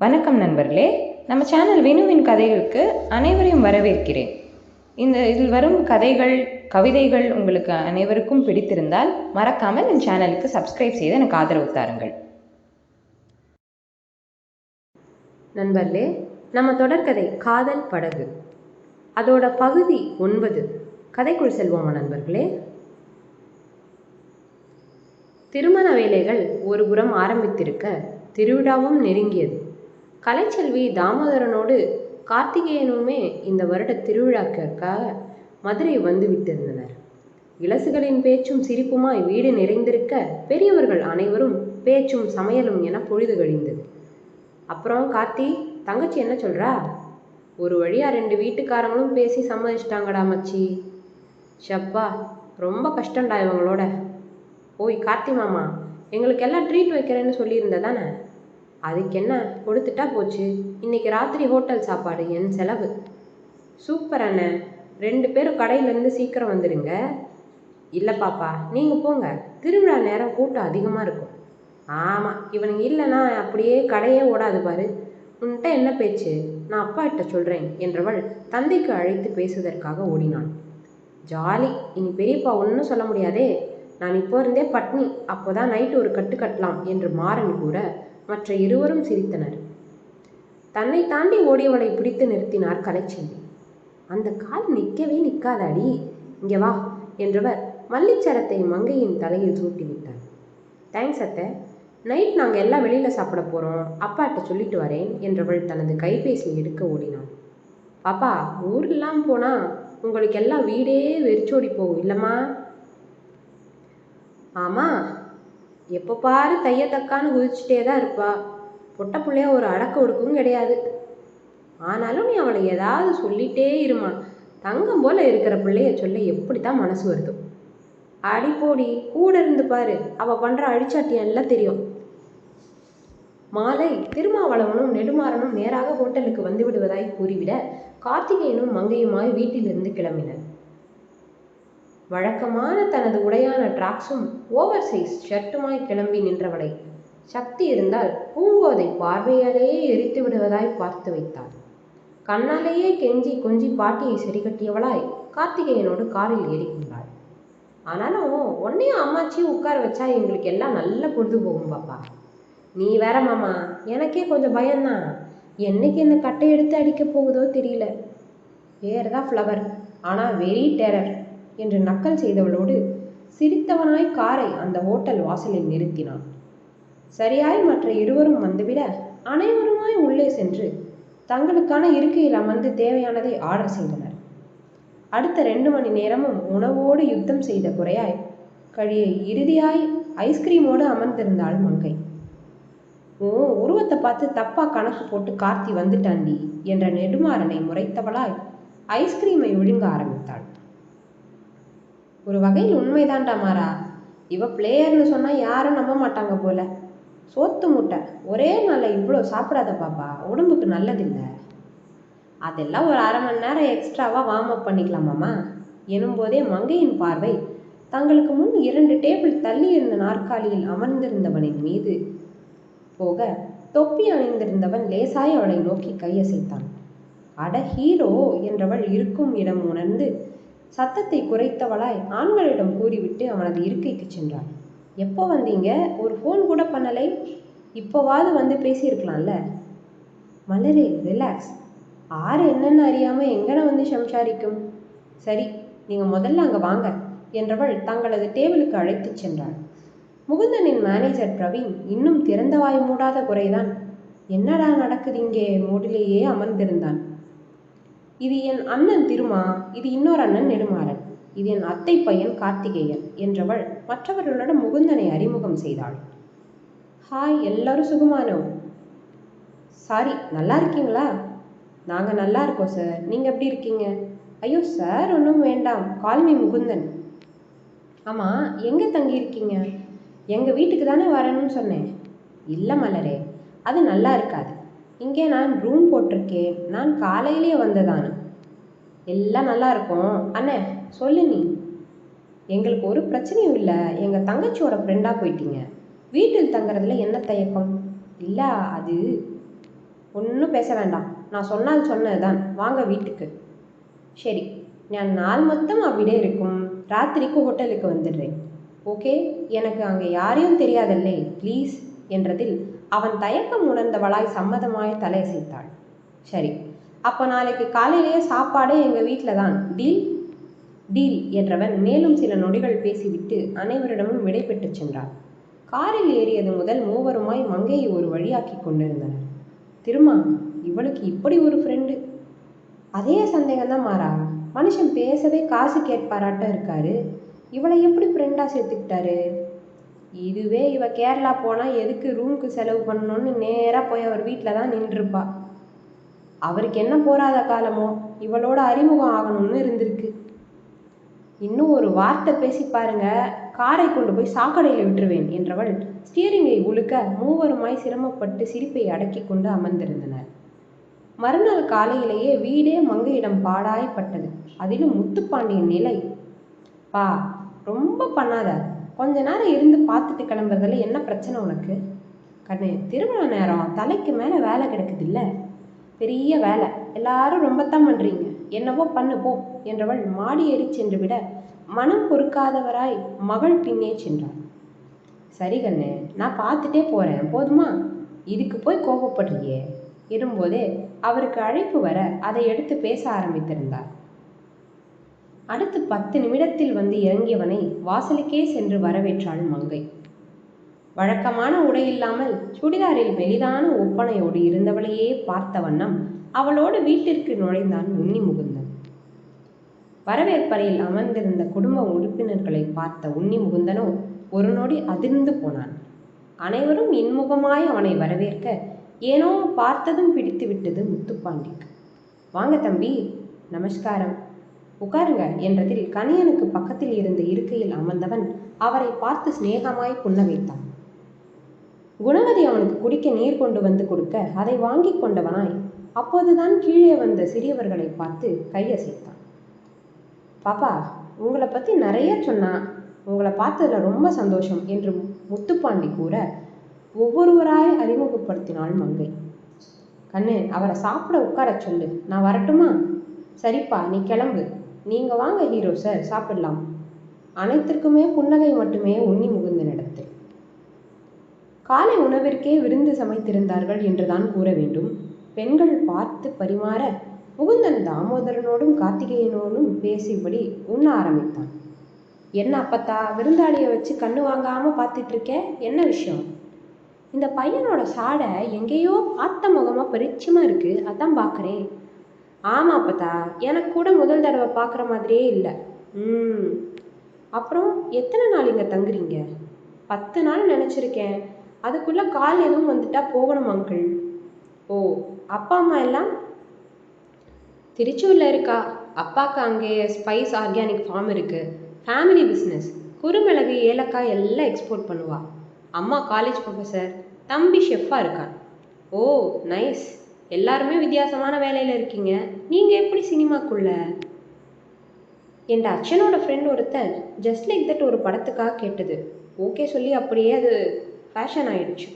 வணக்கம் நண்பர்களே. நம்ம சேனல் வினுவின் கதைகளுக்கு அனைவரையும் வரவேற்கிறேன். இந்த இதில் வரும் கதைகள் கவிதைகள் உங்களுக்கு அனைவருக்கும் பிடித்திருந்தால் மறக்காமல் என் சேனலுக்கு சப்ஸ்கிரைப் செய்து எனக்கு ஆதரவு தாருங்கள். நண்பர்களே நம்ம தொடர்கதை காதல் படகு. அதோட பகுதி ஒன்பது. கதைக்குள் செல்வோமா நண்பர்களே? திருமண வேலைகள் ஒரு புறம் ஆரம்பித்திருக்க திருவிழாவும் நெருங்கியது. கலைச்செல்வி தாமோதரனோடு கார்த்திகேயனுமே இந்த வருட திருவிழாக்கிற்காக மதுரை வந்து விட்டிருந்தனர். இளசுகளின் பேச்சும் சிரிப்புமாய் வீடு நிறைந்திருக்க பெரியவர்கள் அனைவரும் பேச்சும் சமையலும் என பொழுது கழிந்தது. அப்புறம் கார்த்தி தங்கச்சி என்ன சொல்றா? ஒரு வழியா ரெண்டு வீட்டுக்காரங்களும் பேசி சம்மதிச்சிட்டாங்கடா மச்சி. ஷப்பா ரொம்ப கஷ்டம்டா இவங்களோட. ஓய் கார்த்தி மாமா எங்களுக்கு எல்லாம் ட்ரீட் வைக்கிறேன்னு சொல்லியிருந்த தானே அதுக்கு என்ன கொடுத்துட்டா போச்சு. இன்னைக்கு ராத்திரி ஹோட்டல் சாப்பாடு என் செலவு. சூப்பர் அண்ணே. ரெண்டு பேரும் கடையிலேருந்து சீக்கிரம் வந்துடுங்க இல்லை பாப்பா நீங்கள் போங்க. திருவிழா நேரம் கூட்டம் அதிகமாக இருக்கும். ஆமாம் இவனுங்க இல்லைன்னா அப்படியே கடையே ஓடாது பாரு. உன்கிட்ட என்ன பேச்சு? நான் அப்பா கிட்ட சொல்கிறேன் என்றவள் தந்தைக்கு அழைத்து பேசுவதற்காக ஓடினாள். ஜாலி இனி பெரியப்பா ஒன்றும் சொல்ல முடியாதே. நான் இப்போ இருந்தே பட்னி அப்போதான் நைட்டு ஒரு கட்டு கட்டலாம் என்று மாறன் கூற மற்ற இருவரும் சிரித்தனர். தன்னை தாண்டி ஓடியவளை பிடித்து நிறுத்தினார் கலைச்செல்வி. அந்த கால் நிற்கவே நிற்காதாடி இங்கே வா என்றவர் மல்லிச்சரத்தை மங்கையின் தலையில் சூட்டி விட்டார் தேங்க்ஸ் அத்தை. நைட் நாங்கள் எல்லாம் வெளியில் சாப்பிட போகிறோம் அப்பாட்ட சொல்லிட்டு வரேன் என்றவள் தனது கைபேசியை எடுக்க ஓடினாள். பாப்பா ஊர்லாம் போனால் உங்களுக்கு எல்லாம் வீடே வெறிச்சோடி போகும். இல்லைம்மா? ஆமாம் எப்போ பாரு தைய தக்கான்னு குதிச்சுட்டே தான் இருப்பா. பொட்ட பிள்ளைய ஒரு அடக்க ஒடுக்கும் கிடையாது. ஆனாலும் நீ அவளை ஏதாவது சொல்லிட்டே இருமா. தங்கம் போல இருக்கிற பிள்ளைய சொல்ல எப்படி தான் மனசு வருதோ. அடி போடி கூட இருந்து பாரு. அவ பண்ற அழிச்சாட்டியம் எல்லாம் தெரியும். மாலை திருமாவளவனும் நெடுமாறனும் நேராக ஹோட்டலுக்கு வந்து விடுவதாய் கூறிவிட கார்த்திகேயனும் மங்கையுமாய் வீட்டிலிருந்து கிளம்பினர். வழக்கமான தனது உடையான டிராக்ஸும் ஓவர் சைஸ் ஷர்ட்டுமாய் கிளம்பி நின்றவளை சக்தி இருந்தால் பூங்கோதை பார்வையாலேயே எரித்து விடுவதாய் பார்த்து வைத்தாள். கண்ணாலேயே கெஞ்சி கொஞ்சி பாட்டியை சரிகட்டியவளாய் கார்த்திகேயனோடு காரில் ஏறிக்கொண்டாள். ஆனாலும் உன்னையும் அம்மாச்சியும் உட்கார வச்சா எங்களுக்கு எல்லாம் நல்ல பொழுது போகும் பாப்பா. நீ வேற மாமா எனக்கே கொஞ்சம் பயம்தான். என்னைக்கு இந்த கட்டை எடுத்து அடிக்க போகுதோ தெரியல. வேறு தான் ஃப்ளவர். ஆனால் வெரி டெரர். என்று நக்கல் செய்தவளோடு சிரித்தவனாய் காரை அந்த ஹோட்டல் வாசலில் நிறுத்தினான். சரியாய் மற்ற இருவரும் வந்துவிட அனைவருமாய் உள்ளே சென்று தங்களுக்கான இருக்கையில் அமர்ந்து தேவையானதை ஆர்டர் செய்தனர். அடுத்த ரெண்டு மணி நேரமும் உணவோடு யுத்தம் செய்த குறையாய் கழிய இறுதியாய் ஐஸ்கிரீமோடு அமர்ந்திருந்தாள் மங்கை. ஓ உருவத்தை பார்த்து தப்பா கணக்கு போட்டு கார்த்தி வந்துட்டாண்டி என்ற நெடுமாறனை முறைத்தவளாய் ஐஸ்கிரீமை விழுங்க ஆரம்பித்தாள். ஒரு வகையில் உண்மைதான்டா மாறா. இவ பிளேயர்னு சொன்னால் யாரும் நம்ப மாட்டாங்க போல. சோத்து முட்டை. ஒரே நாளில் இவ்வளோ சாப்பிடாத பாப்பா. உடம்புக்கு நல்லதில்லை. அதெல்லாம் ஒரு அரை மணி நேரம் எக்ஸ்ட்ராவாக வார்ம் அப் பண்ணிக்கலாமாம்மா எனும்போதே மங்கையின் பார்வை தங்களுக்கு முன் இரண்டு டேபிள் தள்ளி இருந்த நாற்காலியில் அமர்ந்திருந்தவனின் மீது போக தொப்பி அணிந்திருந்தவன் லேசாய் அவளை நோக்கி கையசைத்தான். அட ஹீரோ என்றவள் இருக்கும் இடம் உணர்ந்து சத்தத்தை குறைத்தவளாய் ஆண்களிடம் கூறிவிட்டு அவனது இருக்கைக்கு சென்றாள். எப்போ வந்தீங்க? ஒரு ஃபோன் கூட பண்ணலை. இப்போவாது வந்து பேசியிருக்கலாம்ல? மலரே ரிலாக்ஸ் ஆறு என்னென்னு அறியாமல் எங்கன வந்து சம்சாரிக்கும்? சரி நீங்கள் முதல்ல அங்கே வாங்க என்றவள் தங்களது டேபிளுக்கு அழைத்துச் சென்றாள். முகுந்தனின் மேனேஜர் பிரவீன் இன்னும் திறந்த வாய் மூடாத குறைதான். என்னடா நடக்குது இங்கே? மூடிலேயே அமர்ந்திருந்தான். இது என் அண்ணன் திருமா இது இன்னொரு அண்ணன் நெடுமாறன். இது என் அத்தை பையன் கார்த்திகேயன் என்றவள் மற்றவர்களுடன் முகுந்தனை அறிமுகம் செய்தாள். ஹாய் எல்லாரும் சுகுமானோ. சாரி நல்லா இருக்கீங்களா? நாங்கள் நல்லா இருக்கோம் சார் நீங்கள் எப்படி இருக்கீங்க? ஐயோ சார் ஒன்றும் வேண்டாம். Call me Mukundan. ஆமாம் எங்கே தங்கியிருக்கீங்க? எங்கள் வீட்டுக்கு தானே வரணும்னு சொன்னேன். இல்லை மலரே அது நல்லா இருக்காது. இங்கே நான் ரூம் போட்டிருக்கேன். நான் காலையிலே வந்ததான. எல்லாம் நல்லா இருக்கும். அண்ணே சொல்லு நீ. எங்களுக்கு ஒரு பிரச்சனையும் இல்லை. எங்கள் தங்கச்சியோட ஃப்ரெண்டாக போயிட்டீங்க. வீட்டில் தங்குறதுல என்ன தயக்கம்? இல்லை அது ஒன்றும் பேச வேண்டாம். நான் சொன்னால் சொன்னதுதான். வாங்க வீட்டுக்கு. சரி நான் நாள் மொத்தம் அப்படியே இருக்கும். ராத்திரிக்கு ஹோட்டலுக்கு வந்துடுறேன். ஓகே எனக்கு அங்கே யாரையும் தெரியாதல்லே. ப்ளீஸ் என்றதில் அவன் தயக்கம் உணர்ந்தவளாய் சம்மதமாய் தலையசைத்தாள். சரி அப்போ நாளைக்கு காலையிலேயே சாப்பாடே எங்கள் வீட்டில் தான் டீல்? டீல் என்றவன் மேலும் சில நொடிகள் பேசிவிட்டு அனைவரிடமும் விடைபெற்று சென்றான். காரில் ஏறியது முதல் மூவருமாய் மங்கையை ஒரு வழியாக்கி கொண்டிருந்தனர். திருமா இவளுக்கு இப்படி ஒரு ஃப்ரெண்டு அதே சந்தேகம்தான் மாறா. மனுஷன் பேசவே காசு கேட்பாராட்டம் இருக்காரு. இவளை எப்படி ஃப்ரெண்டாக சேர்த்துக்கிட்டாரு? இதுவே இவ கேரளா போனால் எதுக்கு ரூமுக்கு செலவு பண்ணணும்னு நேராக போய் அவர் வீட்டில் தான் நின்றுருப்பா அவருக்கு என்ன போராத காலமோ இவளோட அறிமுகம் ஆகணும்னு இருந்திருக்கு. இன்னும் ஒரு வார்த்தை பேசி பாருங்க காரை கொண்டு போய் சாக்கடையில் விட்டுருவேன் என்றவள் ஸ்டீரிங்கை உழுக்க மூவருமாய் சிரமப்பட்டு சிரிப்பை அடக்கி கொண்டு அமர்ந்திருந்தனர். மறுநாள் காலையிலேயே வீடே மங்கையிடம் பாடாய்ப்பட்டது. அதிலும் முத்துப்பாண்டியின் நிலை பா ரொம்ப பண்ணாத. கொஞ்ச நேரம் இருந்து பார்த்துட்டு கிளம்புறதுல என்ன பிரச்சனை உனக்கு? கண்ணு திருமண நேரம். தலைக்கு மேலே வேலை கிடக்குது இல்லை பெரிய வேலை. எல்லாரும் ரொம்பத்தான் பண்ணுறீங்க என்னவோ பண்ணு போ என்றவள் மாடி ஏறி சென்று விட மனம் பொறுக்காதவராய் மகள் பின்னே சென்றாள். சரி கண்ணு நான் பார்த்துட்டே போகிறேன் போதுமா? இதுக்கு போய் கோபப்படுறியே? இரும்போதே அவருக்கு அழைப்பு வர அதை எடுத்து பேச ஆரம்பித்திருந்தார் அடுத்து பத்து நிமிடத்தில் வந்து இறங்கியவனை வாசலுக்கே சென்று வரவேற்றாள் மங்கை. வழக்கமான உடை இல்லாமல் சுடிதாரில் மெலிதான ஒப்பனையோடு இருந்தவளையே பார்த்த வண்ணம் அவளோடு வீட்டிற்கு நுழைந்தான் உன்னி முகுந்தன். வரவேற்பறையில் அமர்ந்திருந்த குடும்ப உறுப்பினர்களை பார்த்த உன்னி முகுந்தனோ ஒரு நொடி அதிர்ந்து போனான். அனைவரும் இன்முகமாய் அவனை வரவேற்க ஏனோ பார்த்ததும் பிடித்து விட்டது முத்துப்பாண்டிக்கு வாங்க தம்பி நமஸ்காரம். உட்காருங்க என்றதில் கணியனுக்கு பக்கத்தில் இருந்த இருக்கையில் அமர்ந்தவன் அவரை பார்த்து சிநேகமாய் புன்னகைத்தான். குணவதி அவனுக்கு குடிக்க நீர் கொண்டு வந்து கொடுக்க அதை வாங்கி கொண்டவனாய் அப்போதுதான் கீழே வந்த சிறியவர்களை பார்த்து கையசைத்தான். பாப்பா உங்களை பற்றி நிறைய சொன்னா உங்களை பார்த்ததுல ரொம்ப சந்தோஷம் என்று முத்துப்பாண்டி கூற ஒவ்வொருவராய் அறிமுகப்படுத்தினாள் மங்கை. கண்ணு அவரை சாப்பிட உட்கார சொல்லு நான் வரட்டுமா? சரிப்பா நீ கிளம்பு. நீங்க வாங்க ஹீரோ சார் சாப்பிடலாம். அனைத்திற்குமே புன்னகை மட்டுமே உன்னி நடத்து காலை உணவிற்கே விருந்து சமைத்திருந்தார்கள் என்றுதான் கூற வேண்டும். பெண்கள் பார்த்து பரிமாற முகுந்தன் தாமோதரனோடும் கார்த்திகேயனோடும் பேசியபடி உண்ண ஆரம்பித்தான். என்ன அப்பத்தா விருந்தாளியை வச்சு கண்ணு வாங்காம பார்த்துட்ருக்க? என்ன விஷயம்? இந்த பையனோட சாடை எங்கேயோ பார்த்த முகமா பரிச்சயமா இருக்கு. அதான் பார்க்குறேன். ஆமாம் அப்பத்தா எனக்கு கூட முதல் தடவை பார்க்குற மாதிரியே இல்லை. ம். அப்புறம் எத்தனை நாள் இங்கே தங்குறீங்க? பத்து நாள் நினச்சிருக்கேன். அதுக்குள்ளே கால் எதுவும் வந்துட்டா போகணும் அங்கிள். ஓ அப்பா அம்மா எல்லாம்? திருச்சூரில் இருக்கா? அப்பாவுக்கு அங்கே ஸ்பைஸ் ஆர்கானிக் ஃபார்ம் இருக்குது ஃபேமிலி பிஸ்னஸ் குறுமிளகு ஏலக்காய் எல்லாம் எக்ஸ்போர்ட் பண்ணுவா. அம்மா காலேஜ் ப்ரொஃபஸர் தம்பி ஷெஃப்பாக இருக்கான். ஓ நைஸ் எல்லாருமே வித்தியாசமான வேலையில் இருக்கீங்க. நீங்கள் எப்படி சினிமாக்குள்ள? என் அச்சனோட ஃப்ரெண்ட் ஒருத்தன் ஜஸ்ட் லைக் தட் ஒரு படத்துக்காக கேட்டது. ஓகே சொல்லி அப்படியே அது ஃபேஷன் ஆயிடுச்சு.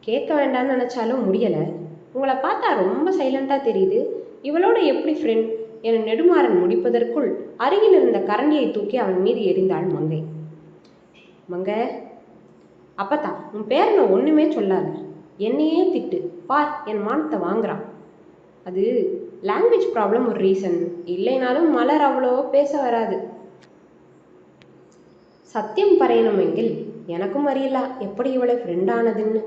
கேட்க வேண்டாம்னு நினச்சாலும் முடியலை. உங்களை பார்த்தா ரொம்ப சைலண்ட்டாக தெரியுது. இவளோட எப்படி ஃப்ரெண்ட் என நெடுமாறன் முடிப்பதற்குள் அருகில் இருந்த கரண்டியை தூக்கி அவன் மீது எறிந்தாள் மங்கை. மங்க அப்பத்தா உன் பேர் நான் ஒன்றுமே சொல்லாத. என்னையே திட்டு. பார் என் மானத்தை வாங்குறான். அது லாங்குவேஜ் ப்ராப்ளம் ஒரு ரீசன் இல்லைனாலும் மலர் அவ்வளோ பேச வராது. சத்தியம் பறையணுமெங்கில் எனக்கும் அறியலா எப்படி இவளை ஃப்ரெண்டானதுன்னு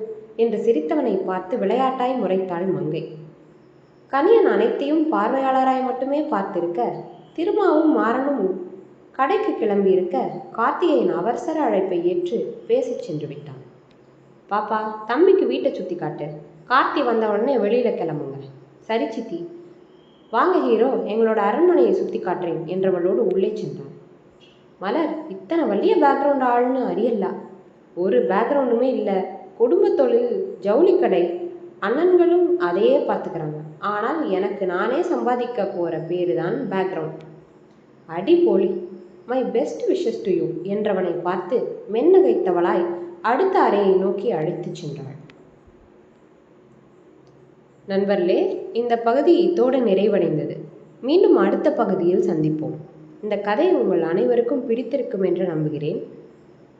என்று சிரித்தவனை பார்த்து விளையாட்டாய் முறைத்தாள் மங்கை. கனியன் அனைத்தையும் பார்வையாளராய் மட்டுமே பார்த்திருக்க திருமாவும் மாறனும் கடைக்கு கிளம்பியிருக்க கார்த்திகேயன் அவசர அழைப்பை ஏற்று பேசிச் சென்று விட்டான். பாப்பா தம்பிக்கு வீட்டை சுற்றி காட்டு கார்த்தி வந்த உடனே வெளியில் கிளம்புங்க சரி சித்தி. வாங்க ஹீரோ. எங்களோட அரண்மனையை சுற்றி காட்டுறேன் என்றவளோடு உள்ளே சென்றான். மலர் இத்தனை வலிய பேக்ரவுண்ட் ஆள்னு அறியலா ஒரு பேக்ரவுண்டுமே இல்லை. குடும்ப தொழில் ஜவுளிக்கடை அண்ணன்களும் அதையே பார்த்துக்கிறாங்க. ஆனால் எனக்கு நானே சம்பாதிக்க போகிற பேரு தான் பேக்ரவுண்ட் அடி போலி. My best wishes to you என்றவனை பார்த்து மென்னகைத்தவளாய் அடுத்த அறையை நோக்கி அழைத்துச் சென்றாள். நண்பர்களே இந்த பகுதி இத்தோடு நிறைவடைந்தது. மீண்டும் அடுத்த பகுதியில் சந்திப்போம். இந்த கதை உங்கள் அனைவருக்கும் பிடித்திருக்கும் என்று நம்புகிறேன்.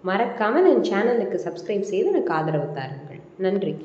மறக்காமல் என் சேனலுக்கு சப்ஸ்கிரைப் செய்து எனக்கு ஆதரவு தாருங்கள். நன்றி.